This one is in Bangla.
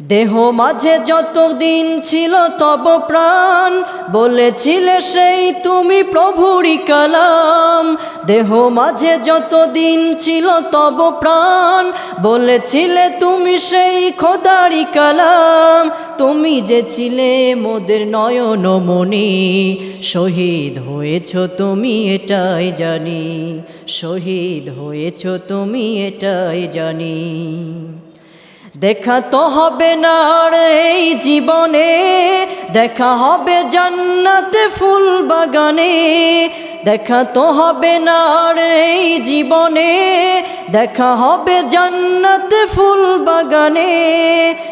দেহ মাঝে যতদিন ছিল তব প্রাণ, বলেছিলে সেই তুমি প্রভুরি কালাম। দেহ মাঝে যতদিন ছিল তব প্রাণ, বলেছিলে তুমি সেই খোদারি কালাম। তুমি যে ছিলে মোদের নয়নমণি শহীদ হয়েছ তুমি এটাই জানি, শহীদ হয়েছ তুমি এটাই জানি। দেখা তো হবে না এই জীবনে, দেখা হবে জান্নাতে ফুল বাগানে, দেখা তো হবে না এই জীবনে, দেখা হবে জান্নাতে ফুল বাগানে।